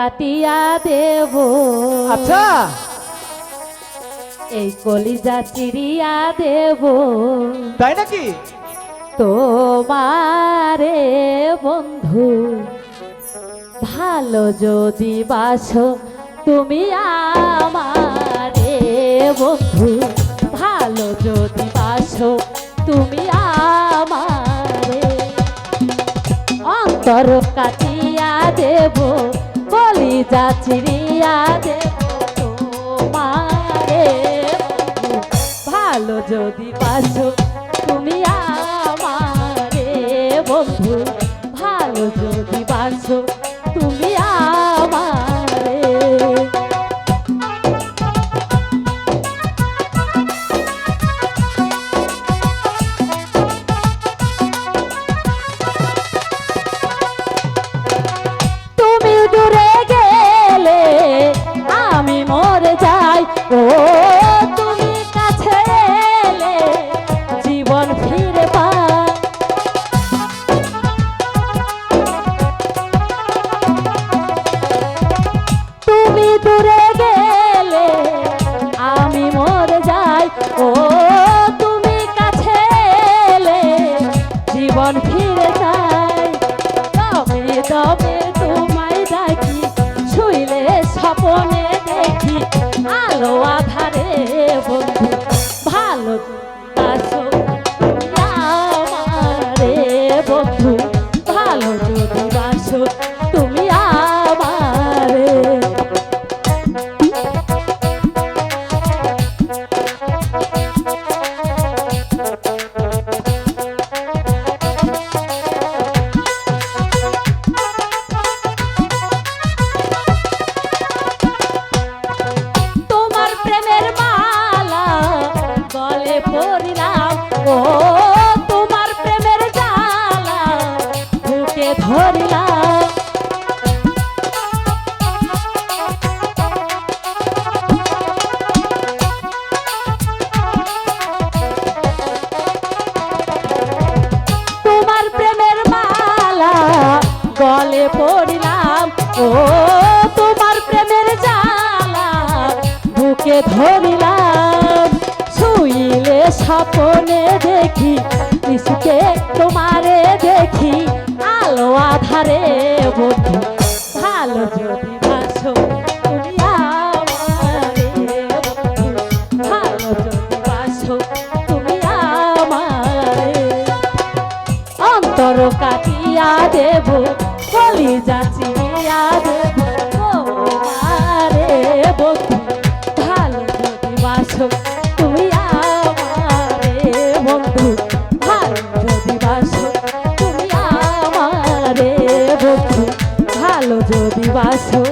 কাটিয়া দেব। আচ্ছা। এই কলিজা চিরিয়া দেব। তাই নাকি? তোমারে বন্ধু ভালো যদি বাসো তুমি আমারে বন্ধু ভালো যদি বাসো তুমি আমারে। অন্তর কাটিয়া দেব। বলি যা চিরিয়া দেব তোমারে। ভালো যদি বাসো তুমি আমারে বন্ধু। দূরে গেলে আমি মরে যাই। ও, তুমি কাছে এলে জীবন ফিরে যায় তবে তবে তোমায় ডাকি শুইলে স্বপনে দেখি আলো আধারে বন্ধু, ভালো তোমার প্রেমের মালা পড়িলাম। তোমার প্রেমের বুকে ধরিলাম। শুইলে স্বপনে দেখি নিশুকে তোমারে কাটিয়া দেব তোমারে বন্ধু, ভালো যদি বাসো, তুমি বন্ধু, ভালো যদি বাসো, তুমি আমারে বন্ধু, ভালো যদি বাসো।